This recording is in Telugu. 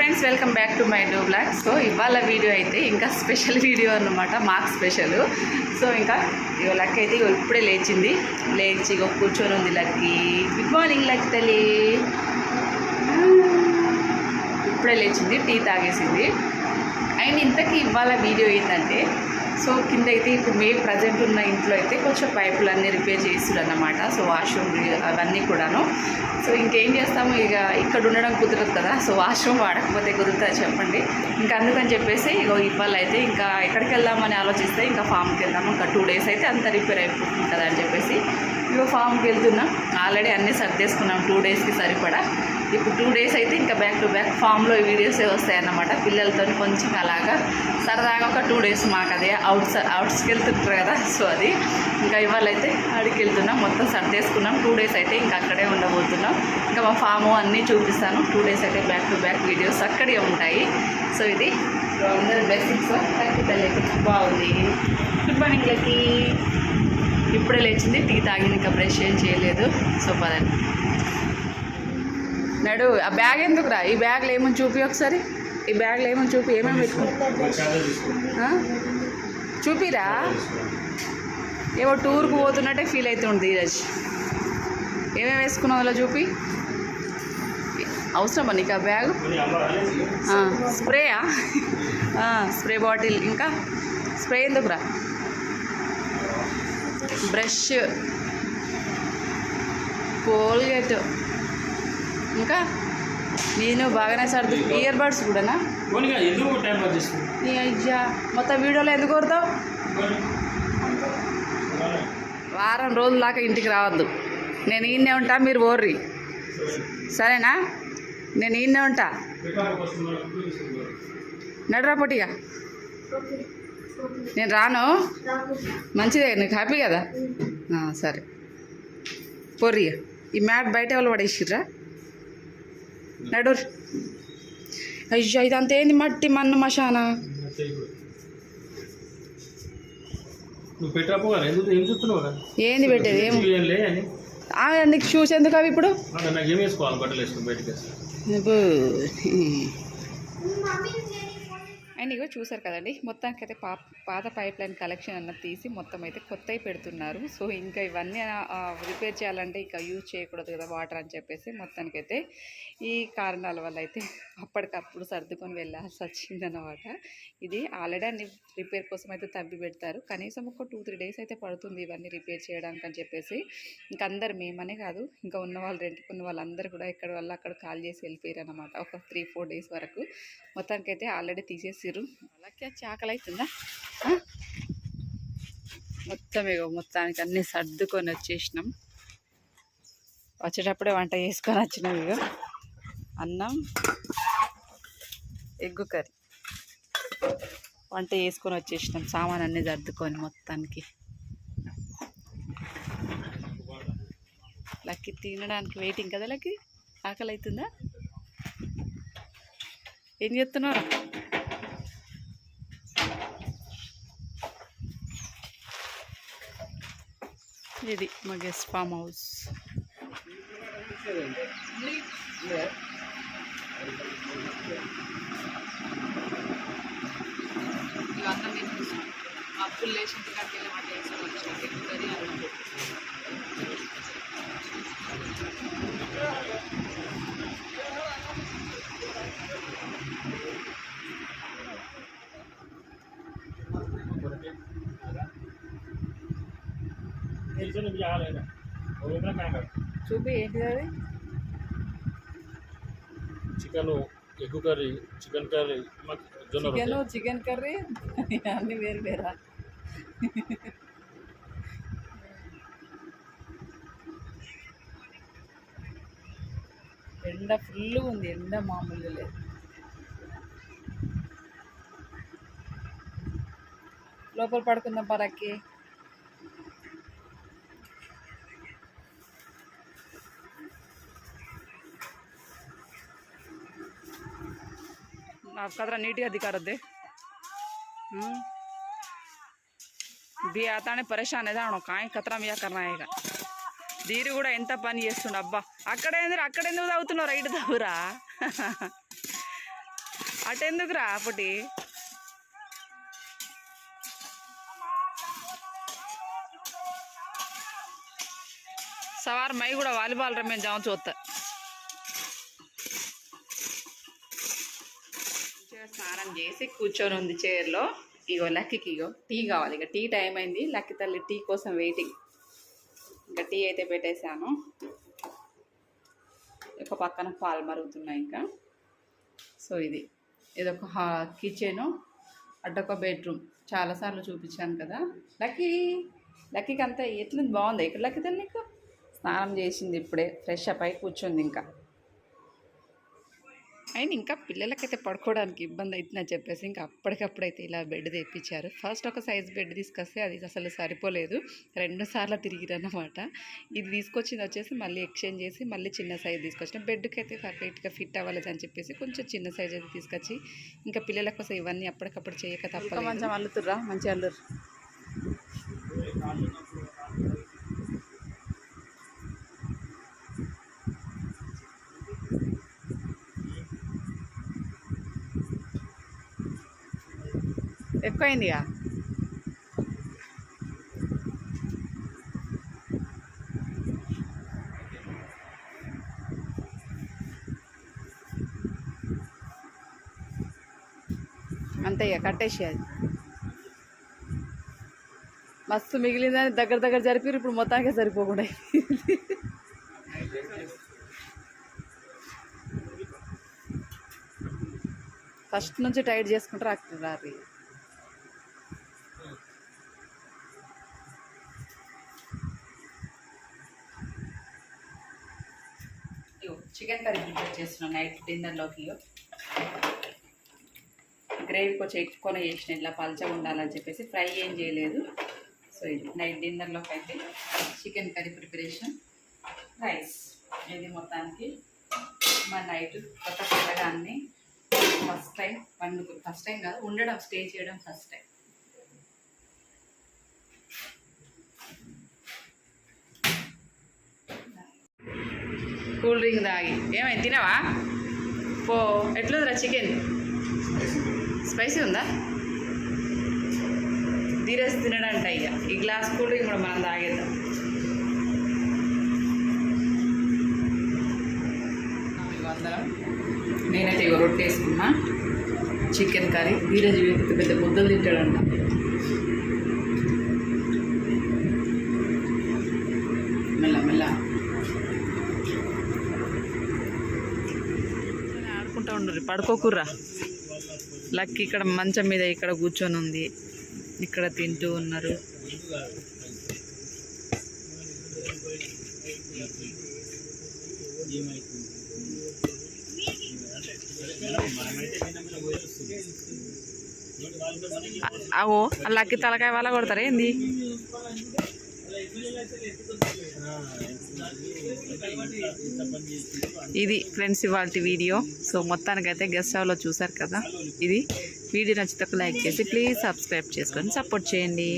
Friends welcome back to my do blog so ఇవాళ వీడియో అయితే ఇంకా స్పెషల్ వీడియో అనమాట మాకు స్పెషల్ సో ఇంకా ఇగో లక్ అయితే ఇప్పుడే లేచింది. లేచి ఇగో కూర్చొని ఉంది లక్కి. గుడ్ మార్నింగ్ లక్ తల్లి. ఇప్పుడే లేచింది టీ తాగేసింది. అండ్ ఇంతకీ ఇవాళ వీడియో ఏంటంటే సో కింద అయితే ఇప్పుడు మేము ప్రజెంట్ ఉన్న ఇంట్లో అయితే కొంచెం పైపులు అన్నీ రిపేర్ చేస్తున్నారు అన్నమాట సో వాష్రూమ్ అవన్నీ కూడాను. సో ఇంకేం చేస్తాము ఇక ఇక్కడ ఉండడం కుదరదు కదా సో వాష్రూమ్ వాడకపోతే కుదురుతుంది చెప్పండి. ఇంకా అందుకని చెప్పేసి ఇగో ఇవాళ అయితే ఇంకా ఎక్కడికి వెళ్దామని ఆలోచిస్తే ఇంకా ఫామ్కి వెళ్దాము. ఇంకా టూ డేస్ అయితే అంత రిపేర్ అయిపోతుంది కదా అని చెప్పేసి ఇగో ఫామ్కి వెళ్తున్నాం. ఆల్రెడీ అన్నీ సర్దేసుకున్నాం టూ డేస్కి సరిపడా. ఇప్పుడు టూ డేస్ అయితే ఇంకా బ్యాక్ టు బ్యాక్ ఫామ్లో వీడియోసే వస్తాయన్నమాట. పిల్లలతో కొంచెం అలాగా సరదాగా ఒక టూ డేస్ మాకు అదే అవుట్స్ అవుట్స్కి వెళ్తుంటారు కదా. సో అది ఇంకా ఇవాళ అయితే ఆడికి వెళ్తున్నాం. మొత్తం సర్దేసుకున్నాం టూ డేస్ అయితే ఇంకా అక్కడే ఉండబోతున్నాం. ఇంకా మా ఫాము అన్నీ చూపిస్తాను. టూ డేస్ అయితే బ్యాక్ టు బ్యాక్ వీడియోస్ అక్కడే ఉంటాయి. సో ఇది అందరి బ్లెస్సింగ్స్ తల్లికి బాగుంది. గుడ్ మార్నింగ్ లకి ఇప్పుడే లేచింది టీ తాగింది ఇంకా బ్రష్ ఏం చేయలేదు. సో పదండి. నడు ఆ బ్యాగ్ ఎందుకురా? ఈ బ్యాగ్లో ఏమని చూపి ఒకసారి. ఈ బ్యాగ్లో ఏమని చూపి? ఏమేమి పెట్టుకో ఆ? చూపిరా. ఏవో టూర్కి పోతున్నట్టే ఫీల్ అవుతుంది ధీరజ్. ఏమేమి వేసుకున్నావు అలా చూపి? అవసరమా నీకు ఆ బ్యాగ్? స్ప్రేయా? స్ప్రే బాటిల్ ఇంకా? స్ప్రే ఎందుకురా? Brush Colgate. ఇంకా? నేను బాగానే సర్దు. ఇయర్ బడ్స్ కూడానా? అయ్యా మొత్తం వీడియోలో ఎందుకు కొడతావు? వారం రోజుల దాకా ఇంటికి రావద్దు. నేను ఈయనే ఉంటా మీరు ఓర్రి సరేనా? నేను ఈయనే ఉంటా. నడురా పొట్టిగా. నేను రాను. మంచిదే నీకు హ్యాపీ కదా? సరే. పొర్రి ఈ మ్యాట్ బయట వాళ్ళు పడేసిర్రా? నడు అయ్యో ఇదంతా ఏంది మట్టి మన్ను మశానా? ఏంది పెట్టేది? ఏం నీకు షూస్ ఎందుకు అవి ఇప్పుడు? అండ్ ఇగో చూసారు కదండి మొత్తానికి అయితే పా పాత పైప్ లైన్ కలెక్షన్ అన్నది తీసి మొత్తం అయితే కొత్తవి పెడుతున్నారు. సో ఇంకా ఇవన్నీ రిపేర్ చేయాలంటే ఇంకా యూజ్ చేయకూడదు కదా వాటర్ అని చెప్పేసి మొత్తానికైతే ఈ కారణాల వల్ల అయితే అప్పటికప్పుడు సర్దుకొని వెళ్ళాల్సి వచ్చిందన్నమాట. ఇది ఆల్రెడీ అన్ని రిపేర్ కోసం అయితే తవ్వి పెడతారు. కనీసం ఒక టూ త్రీ డేస్ అయితే పడుతుంది ఇవన్నీ రిపేర్ చేయడానికి అని చెప్పేసి. ఇంకా అందరు మేమనే కాదు ఇంకా ఉన్న వాళ్ళు రెంట్కున్న వాళ్ళందరూ కూడా ఇక్కడ వల్ల అక్కడ కాల్ చేసి వెళ్ళిపోయారు అనమాట ఒక త్రీ ఫోర్ డేస్ వరకు. మొత్తానికైతే ఆల్రెడీ తీసేసి తీసేసిర్రు అలాగే చాకలి అవుతుందా? మొత్తం ఇక మొత్తానికి అన్నీ సర్దుకొని వచ్చేసినాం. వచ్చేటప్పుడే వంట చేసుకొని వచ్చినాం ఇగో. అన్నం ఎగ్గు కర్రీ. వంట చేసుకొని వచ్చేసినాం. సామాన్ అన్నీ సర్దుకొని మొత్తానికి. లక్కి తినడానికి వెయిటింగ్ కదా లక్కి? ఆకలి అవుతుందా? ఏం చేస్తున్నారు ఇది మా గెస్ట్ ఫామ్ హౌస్ ఇవన్నీ నేను అప్పులు లేచి ఇంటికాడికి వెళ్ళి వంట చేసుకొని అన్నం చూపి ఏంటిది అది chicken egg curry chicken curry జొన్న చికెన్ రొట్టె చికెన్ కర్రీ అన్ని వేరు వేరా ఎండ ఫుల్ ఉంది ఎండ మామూలుగా లేదు లోపల పడుకుందాం పరక్కి आप कतरा नीट दिखा रहे బి అతనే పరేషాన్ ఏదాను కాయ కతరా మియా కర్నా ఇక దీరి కూడా ఎంత పని చేస్తుండ అబ్బా అక్కడ ఏంది అక్కడ ఎందుకు తాగుతున్నావు రైట్ తాగురా అటెందుకు రా పుటి సవార్ మై కూడా వాలీబాల్ రమ్మని జామ చూస్తా స్నానం చేసి కూర్చొని ఉంది చైర్లో. ఇగో లక్కీకి ఇగో టీ కావాలి. ఇక టీ టైం అయింది. లక్కీ తల్లి టీ కోసం వెయిటింగ్. ఇంకా టీ అయితే పెట్టేశాను. ఒక పక్కన పాలు మరుగుతున్నాయి ఇంకా. సో ఇది. ఇదొక హా కిచెను. అడ్డొక బెడ్రూమ్. చాలాసార్లు చూపించాను కదా. లక్కీ! లక్కీకి అంతా ఎట్లుంది? బాగుంది? ఇక్కడ లక్కీ తల్లి నీకు? స్నానం చేసింది ఇప్పుడే. ఫ్రెష్ అప్ అయి కూర్చుంది ఇంకా. అయినా ఇంకా పిల్లలకైతే పడుకోవడానికి ఇబ్బంది అవుతుందని చెప్పేసి ఇంకా అప్పటికప్పుడైతే ఇలా బెడ్ తెప్పించారు. ఫస్ట్ ఒక సైజ్ బెడ్ తీసుకొస్తే అది అసలు సరిపోలేదు. రెండు సార్లు తిరిగిరన్నమాట. ఇది తీసుకొచ్చింది వచ్చేసి మళ్ళీ ఎక్స్చేంజ్ చేసి మళ్ళీ చిన్న సైజ్ తీసుకొచ్చిన. బెడ్కి అయితే పర్ఫెక్ట్గా ఫిట్ అవ్వలేదు అని చెప్పేసి కొంచెం చిన్న సైజ్ అయితే తీసుకొచ్చి ఇంకా పిల్లల కోసం ఇవన్నీ అప్పటికప్పుడు చేయక తప్ప మంచిగా అల్లుతుర్రా? మంచిగా అల్లురు ఎక్కువైందిగా అంతే ఇక కట్టేసి అది మస్తు మిగిలిందని దగ్గర దగ్గర జరిపారు ఇప్పుడు మొత్తానికి సరిపోకుండా ఫస్ట్ నుంచి టైట్ చేసుకుంటారు అక్కడ ప్రిపేర్ నైట్ డిన్నర్లోకి గ్రేవీ కొంచెం ఎక్కువనే చేసిన ఇట్లా పల్చగా ఉండాలని చెప్పేసి ఫ్రై ఏం చేయలేదు. సో ఇది నైట్ డిన్నర్లోకి అయితే చికెన్ కర్రీ ప్రిపరేషన్. రైస్ ఇది మొత్తానికి మా నైట్ కొత్త పిల్లగాన్ని ఫస్ట్ టైం వండుకు ఫస్ట్ టైం కాదు ఉండడం స్టే చేయడం ఫస్ట్ టైం కూల్ డ్రింక్ తాగి ఏమైంది తినవా పో ఎట్లుందిరా చికెన్ స్పైసీ ఉందా ధీరజ్ తినడంట ఇక ఈ గ్లాస్ కూల్ డ్రింక్ కూడా మనం తాగేద్దాం ఇగో అందరం నేనైతే ఇగో రొట్టె వేసుకున్నా చికెన్ కర్రీ ధీరజ్ పెద్ద పెద్ద ముద్దలు తింటాడంట ఉండరు పడుకోకుర్రా. లక్కీ ఇక్కడ మంచం మీద ఇక్కడ కూర్చొని ఉంది. ఇక్కడ తింటూ ఉన్నారు. అవో లక్కి తలకాయ వల్ల కొడతారా ఏంది? ఇది ఫ్రెండ్స్ ఇవాళ వీడియో. సో మొత్తానికైతే గెస్ట్ హౌలో చూసారు కదా? ఇది. వీడియో నచ్చితే లైక్ చేసి ప్లీజ్ సబ్స్క్రైబ్ చేసుకొని సపోర్ట్ చేయండి.